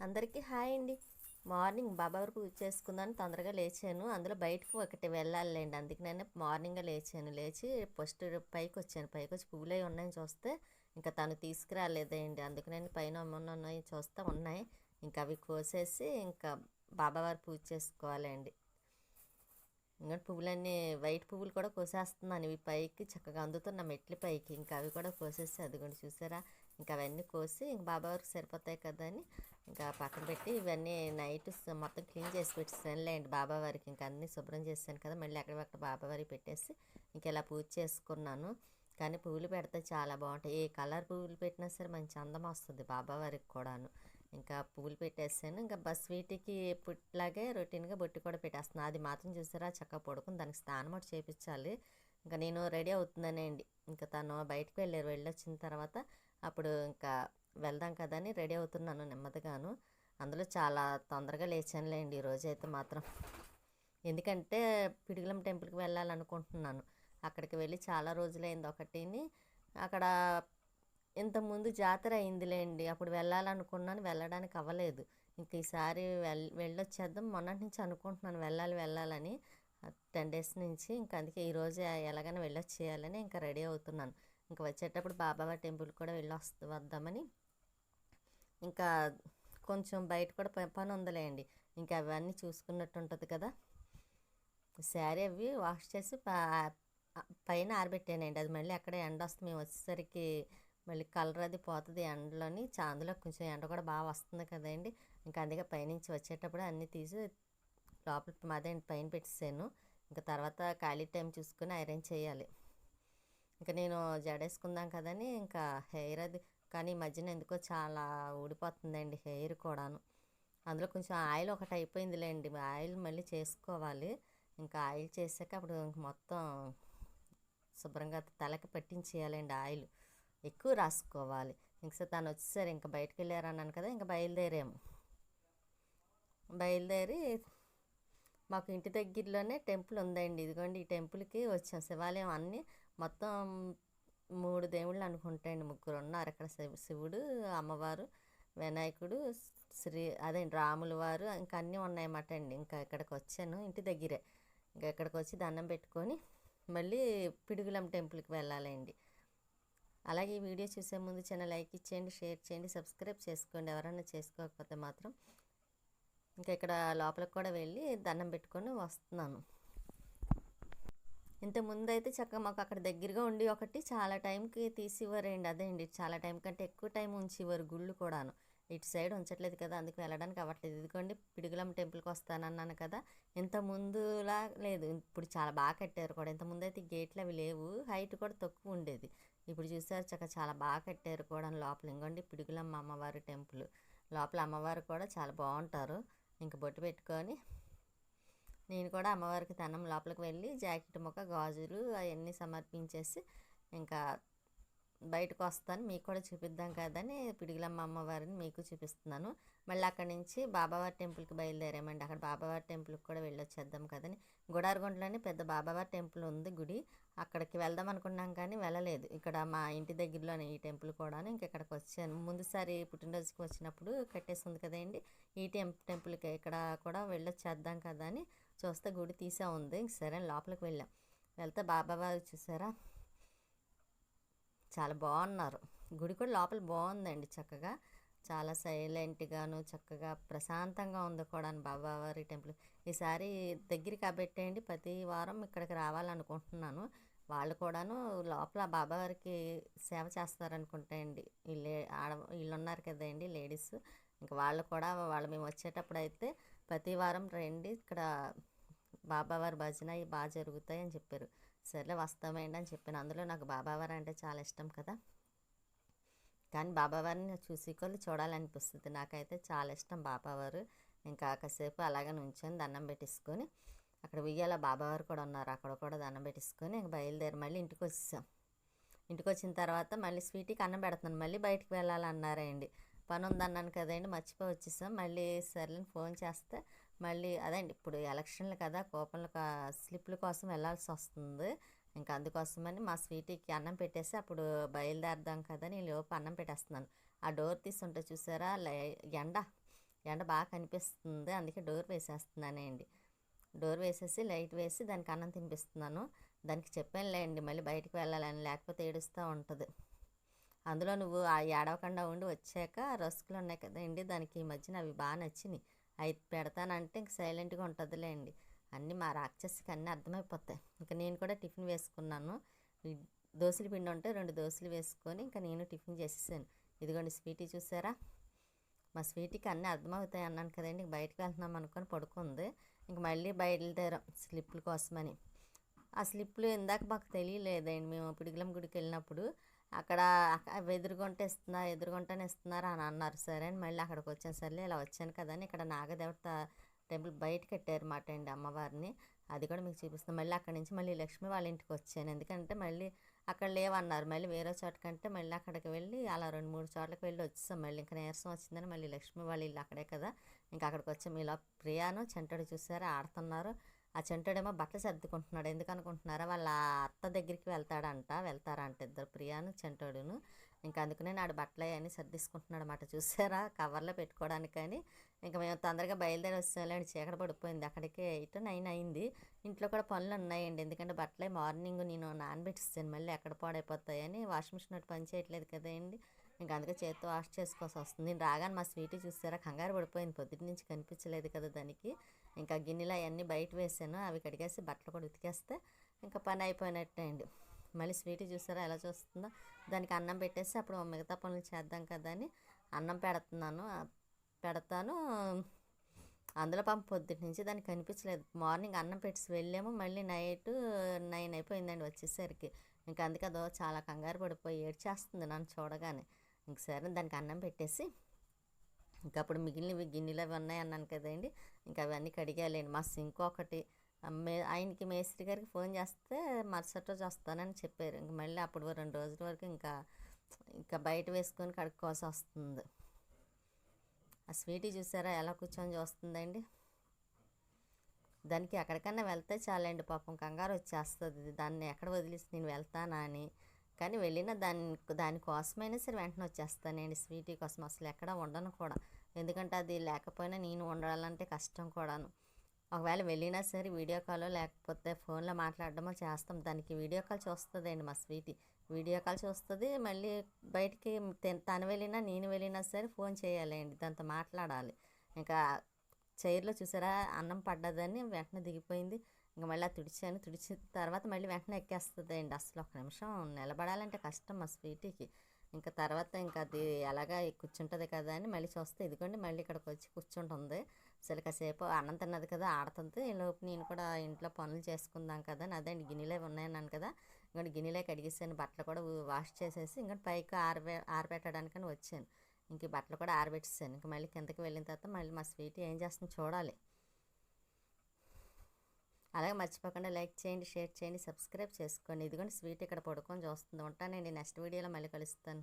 అందరికీ హాయ్ అండి. మార్నింగ్ బాబా వరకు పూజ చేసుకుందాన్ని తొందరగా లేచాను. అందులో బయటకు ఒకటి వెళ్ళాలండి అందుకు నేను మార్నింగ్ లేచాను. లేచి ఫస్ట్ పైకి వచ్చాను. పైకి వచ్చి పువ్వులు అవి ఉన్నాయని చూస్తే ఇంకా తను తీసుకురాలేదండి. అందుకు నేను పైన ఉన్నాయి చూస్తే ఉన్నాయి. ఇంకా అవి కోసేసి ఇంకా బాబావారి పూజ చేసుకోవాలండి. ఇంకా పువ్వులన్నీ వైట్ పువ్వులు కూడా కోసేస్తున్నాను. ఇవి పైకి చక్కగా అందుతున్న మెట్ల పైకి. ఇంకా అవి కూడా కోసేసి అదిగోండి చూసారా? ఇంకా అవన్నీ కోసి ఇంక బాబావారికి సరిపోతాయి కదా అని ఇంకా పక్కన పెట్టి ఇవన్నీ నైట్ మొత్తం క్లీన్ చేసి పెట్టేసానులేండి బాబావారికి ఇంకా అన్నీ శుభ్రం చేశాను కదా. మళ్ళీ అక్కడ బాబావారికి పెట్టేసి ఇంక ఇలా పూజ చేసుకున్నాను. కానీ పువ్వులు పెడితే చాలా బాగుంటాయి. ఏ కలర్ పువ్వులు పెట్టినా సరే మంచి అందం వస్తుంది బాబావారికి కూడాను. ఇంకా పువ్వులు పెట్టేసాను ఇంకా బస్ వీటికి పుట్లాగే రొటీన్గా బొట్టి కూడా పెట్టేస్తున్నాను అది మాత్రం చూసారా? చక్కగా పడుకుని దానికి స్నానం ఒకటి చేయించాలి ఇంకా నేను రెడీ అవుతుందనే అండి ఇంకా తను బయటకు వెళ్ళారు. వెళ్ళొచ్చిన తర్వాత అప్పుడు ఇంకా వెళ్దాం కదా అని రెడీ అవుతున్నాను నెమ్మదిగాను. అందులో చాలా తొందరగా లేచానులేండి ఈరోజు అయితే మాత్రం. ఎందుకంటే పిడిగలం టెంపుల్కి వెళ్ళాలనుకుంటున్నాను. అక్కడికి వెళ్ళి చాలా రోజులైంది ఒకటిని. అక్కడ ఇంతకుముందు జాతర అయిందిలేండి అప్పుడు వెళ్ళాలనుకున్నాను వెళ్ళడానికి అవ్వలేదు. ఇంక ఈసారి వెళ్ వెళ్ళొచ్చేద్దాం మొన్నటి నుంచి అనుకుంటున్నాను వెళ్ళాలి వెళ్ళాలని. టెన్ డేస్ నుంచి ఇంక అందుకే ఈరోజు ఎలాగైనా వెళ్ళొచ్చేయాలని ఇంకా రెడీ అవుతున్నాను. ఇంకా వచ్చేటప్పుడు బాబాబా టెంపుల్ కూడా వెళ్ళి వస్తూ వద్దామని ఇంకా కొంచెం బయట కూడా పని ఉందిలేండి ఇంకా అవన్నీ చూసుకున్నట్టు ఉంటుంది కదా. శారీ అవి వాష్ చేసి పైన ఆరబెట్టానండి. అది మళ్ళీ అక్కడ ఎండ వస్తుంది మేము వచ్చేసరికి మళ్ళీ కలర్ అది పోతుంది ఎండలోని. చాందులో కొంచెం ఎండ కూడా బాగా వస్తుంది కదండి. ఇంకా అందుకే పైనుంచి వచ్చేటప్పుడు అన్నీ తీసి లోపల అదే పైన పెట్టేసాను. ఇంకా తర్వాత ఖాళీ టైం చూసుకుని ఐరన్ చేయాలి. ఇంకా నేను జడేసుకుందాం కదని ఇంకా హెయిర్ అది కానీ ఈ మధ్యన ఎందుకో చాలా ఊడిపోతుందండి హెయిర్ కూడాను. అందులో కొంచెం ఆయిల్ ఒకటి అయిపోయిందిలేండి. ఆయిల్ మళ్ళీ చేసుకోవాలి. ఇంకా ఆయిల్ చేసాక అప్పుడు ఇంక మొత్తం శుభ్రంగా తలకి పట్టించేయాలండి ఆయిల్. ఎక్కువ రాసుకోవాలి. ఇంకా తను వచ్చేసరి ఇంకా బయటకు వెళ్ళారు అన్నాను కదా ఇంకా బయలుదేరాము. బయలుదేరి మాకు ఇంటి దగ్గరలోనే టెంపుల్ ఉందండి. ఇదిగోండి ఈ టెంపుల్కి వచ్చాం. శివాలయం అన్నీ మొత్తం మూడు దేవుళ్ళు అనుకుంటాయండి ముగ్గురు ఉన్నారు అక్కడ శివుడు అమ్మవారు వినాయకుడు శ్రీ అదే రాముల వారు ఇంకా అన్నీ ఉన్నాయన్నమాట అండి. ఇంకా ఇక్కడికి వచ్చాను ఇంటి దగ్గరే. ఇంకా ఇక్కడికి వచ్చి దండం పెట్టుకొని మళ్ళీ పిడుగులం టెంపుల్కి వెళ్ళాలండి. అలాగే ఈ వీడియో చూసే ముందు చిన్న లైక్ ఇచ్చేయండి షేర్ చేయండి సబ్స్క్రైబ్ చేసుకోండి. ఎవరైనా చేసుకోకపోతే మాత్రం ఇంకా ఇక్కడ లోపలికి కూడా వెళ్ళి దండం పెట్టుకొని వస్తున్నాను. ఇంత ముందు అయితే చక్కగా మాకు అక్కడ దగ్గరగా ఉండి ఒకటి చాలా టైంకి తీసి ఇవ్వరండి అదే అండి చాలా టైం కంటే ఎక్కువ టైం ఉంచి ఇవ్వరు గుళ్ళు కూడాను. ఇటు సైడ్ ఉంచట్లేదు కదా అందుకు వెళ్ళడానికి అవ్వట్లేదు. ఇదిగోండి పిడుగులం టెంపుల్కి వస్తానన్నాను కదా. ఇంత ముందులా లేదు ఇప్పుడు చాలా బాగా కట్టారు కూడా. ఇంత ముందు అయితే గేట్లు అవి లేవు హైట్ కూడా తక్కువ ఉండేది. ఇప్పుడు చూసారు చక్క చాలా బాగా కట్టారు కూడా లోపల. ఇంకోండి పిడుగులమ్మ అమ్మవారి టెంపుల్. లోపల అమ్మవారు కూడా చాలా బాగుంటారు. ఇంక బొట్టు పెట్టుకొని నేను కూడా అమ్మవారికి తనం లోపలికి వెళ్ళి జాకెట్ ముక్క గాజులు అవన్నీ సమర్పించేసి ఇంకా బయటకు వస్తాను. మీకు కూడా చూపిద్దాం కదని పిడిగిలమ్మ అమ్మవారిని మీకు చూపిస్తున్నాను. మళ్ళీ అక్కడి నుంచి బాబావారి టెంపుల్కి బయలుదేరామండి. అక్కడ బాబావారి టెంపుల్కి కూడా వెళ్ళొచ్చేద్దాం కదని. గుడారగుంటలోనే పెద్ద బాబావారి టెంపుల్ ఉంది గుడి. అక్కడికి వెళ్దాం అనుకున్నాం కానీ వెళ్ళలేదు. ఇక్కడ మా ఇంటి దగ్గరలోనే ఈ టెంపుల్ కూడా ఇంక ఇక్కడికి వచ్చాను. ముందుసారి పుట్టినరోజుకి వచ్చినప్పుడు కట్టేసింది కదండి. ఈ టెంప్ టెంపుల్కి ఇక్కడ కూడా వెళ్ళొచ్చేద్దాం కదా అని చూస్తే గుడి తీసా ఉంది. సరే లోపలికి వెళ్ళాం. వెళ్తే బాబావారు చూసారా? చాలా బాగున్నారు. గుడి కూడా లోపల బాగుందండి చక్కగా. చాలా సైలెంట్గాను చక్కగా ప్రశాంతంగా ఉంది కూడా బాబావారి టెంపుల్. ఈసారి దగ్గరికి కాబట్టేయండి. ప్రతి వారం ఇక్కడికి రావాలనుకుంటున్నాను. వాళ్ళు కూడాను లోపల బాబావారికి సేవ చేస్తారనుకుంటాయండి వీళ్ళే ఆడ వీళ్ళు ఉన్నారు కదండి లేడీస్. ఇంకా వాళ్ళు కూడా వాళ్ళు మేము వచ్చేటప్పుడు అయితే ప్రతి వారం రండి ఇక్కడ బాబావారి భజన ఇవి బాగా జరుగుతాయి అని చెప్పారు. సర్లే వస్తామేంటి అని చెప్పాను. అందులో నాకు బాబావారు అంటే చాలా ఇష్టం కదా. కానీ బాబావారిని చూసి చూడాలనిపిస్తుంది. నాకైతే చాలా ఇష్టం బాబావారు. ఇంకా కాసేపు అలాగే నుంచొని దండం పెట్టేసుకొని అక్కడ ఉయ్యాల బాబావారు కూడా ఉన్నారు. అక్కడ కూడా దండం పెట్టేసుకొని ఇంక బయలుదేరి మళ్ళీ ఇంటికి వచ్చేసాం ఇంటికి వచ్చిన తర్వాత మళ్ళీ స్వీట్కి అన్నం పెడుతున్నాను. మళ్ళీ బయటికి వెళ్ళాలన్నారండి. పని ఉందన్నాను కదండి మర్చిపోయి వచ్చేసాం. మళ్ళీ సర్లేని ఫోన్ చేస్తే మళ్ళీ అదండి ఇప్పుడు ఎలక్షన్లు కదా కూపన్ల కా- స్లిప్ల కోసం వెళ్ళాల్సి వస్తుంది. ఇంకా అందుకోసమని మా స్వీటీకి అన్నం పెట్టేసి అప్పుడు బయలుదేరదాం కదా నేను లోపు అన్నం పెట్టేస్తున్నాను. ఆ డోర్ తీసుంటే చూసారా ఎండ ఎండ బాగా కనిపిస్తుంది. అందుకే డోర్ వేసేస్తున్నానండి డోర్ వేసేసి లైట్ వేసి దానికి అన్నం తినిపిస్తున్నాను. దానికి చెప్పానులేండి మళ్ళీ బయటికి వెళ్ళాలని లేకపోతే ఏడుస్తూ ఉంటుంది. అందులో నువ్వు ఆ ఏడవకుండా ఉండి వచ్చాక రస్కులు ఉన్నాయి కదండి. దానికి ఈ మధ్యన అవి బాగా నచ్చినాయి. అవి పెడతానంటే ఇంక సైలెంట్గా ఉంటుందిలే అండి అన్నీ మా రాక్షసికి అన్నీ అర్థమైపోతాయి. ఇంకా నేను కూడా టిఫిన్ వేసుకున్నాను. ఈ దోశల పిండి ఉంటే రెండు దోశలు వేసుకొని ఇంకా నేను టిఫిన్ చేసేసాను. ఇదిగోండి స్వీటీ చూసారా? మా స్వీటీకి అన్నీ అర్థమవుతాయి అన్నాను కదండి. బయటకు వెళ్తున్నాం అనుకొని పడుకుంది. ఇంక మళ్ళీ బయలుదేరాం స్లిప్పుల కోసమని. ఆ స్లిప్పులు ఇందాక మాకు తెలియలేదండి. మేము పిడిగిలం గుడికి వెళ్ళినప్పుడు అక్కడ అక్క- ఎదురుగుంట ఇస్తున్నా ఎదురుగుంటనే ఇస్తున్నారు అని అన్నారు. సరే అని మళ్ళీ అక్కడికి వచ్చాను సర్లే ఇలా వచ్చాను కదా అని ఇక్కడ నాగదేవత టెంపుల్ బయట కట్టారన్నమాట అండి అమ్మవారిని. అది కూడా మీకు చూపిస్తాను. మళ్ళీ అక్కడి నుంచి మళ్ళీ లక్ష్మి వాళ్ళ ఇంటికి వచ్చాను. ఎందుకంటే మళ్ళీ అక్కడ లేవన్నారు. మళ్ళీ వేరే చోట కంటే మళ్ళీ అక్కడికి వెళ్ళి అలా రెండు మూడు చోట్లకి వెళ్ళి వచ్చేసాం. మళ్ళీ ఇంకా నీరసం వచ్చిందని మళ్ళీ లక్ష్మి వాళ్ళ ఇల్లు అక్కడే కదా. ఇంకా అక్కడికి వచ్చాం. ఇలా ప్రియాను చెంటడు చూసారా? ఆడుతున్నారు. ఆ చెంటడేమో బట్టలు సర్దుకుంటున్నాడు. ఎందుకు అనుకుంటున్నారా వాళ్ళ అత్త దగ్గరికి వెళ్తాడంట. వెళ్తారంట ఇద్దరు ప్రియాను చెంటోడును. ఇంకా అందుకనే నాడు బట్టలు అవన్నీ సర్దిసుకుంటున్నాడు అన్నమాట. చూసారా? కవర్లో పెట్టుకోవడానికి కానీ ఇంకా మేము తొందరగా బయలుదేరి వచ్చేయాలండి చీకట పడిపోయింది. అక్కడికి ఎయిట్ నైన్ అయింది. ఇంట్లో కూడా పనులు ఉన్నాయండి. ఎందుకంటే బట్టలే మార్నింగ్ నేను నానబెట్టిస్తాను. మళ్ళీ ఎక్కడ పాడైపోతాయని వాషింగ్ మిషన్ ఒకటి పని చేయట్లేదు కదండి ఇంకా అందుకే చేత్తో వాష్ చేసుకోవాల్సి వస్తుంది. నేను రాగానే మా స్వీట్ చూసారా? కంగారు పడిపోయింది. పొద్దుటి నుంచి కనిపించలేదు కదా దానికి. ఇంకా గిన్నెలు అవన్నీ బయట వేసాను. అవి కడిగేసి బట్టలు కూడా ఉతికేస్తే ఇంకా పని అయిపోయినట్టే అండి. మళ్ళీ స్వీట్ చూసారా ఎలా చూస్తుందో. దానికి అన్నం పెట్టేసి అప్పుడు మిగతా పనులు చేద్దాం కదా అని అన్నం పెడుతున్నాను. పెడతాను. అందులో పాపం పొద్దుటి నుంచి దానికి కనిపించలేదు. మార్నింగ్ అన్నం పెట్టి వెళ్ళాము. మళ్ళీ నైట్ నైన్ అయిపోయిందండి వచ్చేసరికి. ఇంకా అందుకే అదో చాలా కంగారు పడిపోయి ఏడ్చేస్తుంది నన్ను చూడగానే. ఇంక సరే దానికి అన్నం పెట్టేసి ఇంకా అప్పుడు మిగిలినవి గిన్నెలు అవి ఉన్నాయి అన్నాను కదండి. ఇంకా అవన్నీ కడిగాలండి. మా సింక్ ఒకటి. మే ఆయనకి మేస్త్రి గారికి ఫోన్ చేస్తే మరుసటి రోజు వస్తానని చెప్పారు. ఇంక మళ్ళీ అప్పుడు రెండు రోజుల వరకు ఇంకా ఇంకా బయట వేసుకొని కడుక్కోవాల్సి వస్తుంది. ఆ స్వీటీ చూసారా? ఎలా కూర్చొని చూస్తుందండి. దానికి ఎక్కడికన్నా వెళ్తే చాలండి. పాపం కంగారు వచ్చేస్తుంది. దాన్ని ఎక్కడ వదిలేసి నేను వెళ్తానా అని. కానీ వెళ్ళిన దాని దానికోసమైనా సరే వెంటనే వచ్చేస్తానండి స్వీటీ కోసం అసలు ఎక్కడ ఉండను కూడా. ఎందుకంటే అది లేకపోయినా నేను ఉండాలంటే కష్టం కూడాను. ఒకవేళ వెళ్ళినా సరే వీడియో కాల్ లేకపోతే ఫోన్లో మాట్లాడడమో చేస్తాం. దానికి వీడియో కాల్ చూస్తుందండి మా స్వీటీ. వీడియో కాల్ చూస్తుంది మళ్ళీ బయటికి తె- తను వెళ్ళినా నేను వెళ్ళినా సరే ఫోన్ చేయాలండి దాంతో మాట్లాడాలి. ఇంకా చైర్లో చూసారా అన్నం పడ్డదని వెంటనే దిగిపోయింది. ఇంకా మళ్ళీ అది తుడిచాను. తుడిచిన తర్వాత మళ్ళీ వెంటనే ఎక్కేస్తుంది అండి అసలు ఒక నిమిషం. నిలబడాలంటే కష్టం మా స్వీటీకి. ఇంకా తర్వాత ఇంకా అది ఎలాగా కూర్చుంటుంది కదా అని మళ్ళీ చూస్తే ఇదిగోండి మళ్ళీ ఇక్కడికి వచ్చి కూర్చుంటుంది. అసలు కాసేపు అన్నం తిన్నది కదా ఆడుతుంది. లోపు నేను కూడా ఇంట్లో పనులు చేసుకుందాం కదా అని అదే గిన్నెలే ఉన్నాయన్నాను కదా. ఇంకోటి గిన్నెలే కడిగేసాను. బట్టలు కూడా వాష్ చేసేసి ఇంకోటి పైకి ఆరబె ఆరబెట్టడానికని వచ్చాను. ఇంక బట్టలు కూడా ఆరబెట్టేసాను. ఇంక మళ్ళీ కిందకి వెళ్ళిన తర్వాత మళ్ళీ మా స్వీట్ ఏం చేస్తుందో చూడాలి. అలాగే మర్చిపోకుండా లైక్ చేయండి షేర్ చేయండి సబ్స్క్రైబ్ చేసుకోండి. ఇదిగోండి స్వీట్ ఇక్కడ పడుకొని చూస్తుంది. ఉంటాను నేను నెక్స్ట్ వీడియోలో మళ్ళీ కలుస్తాను.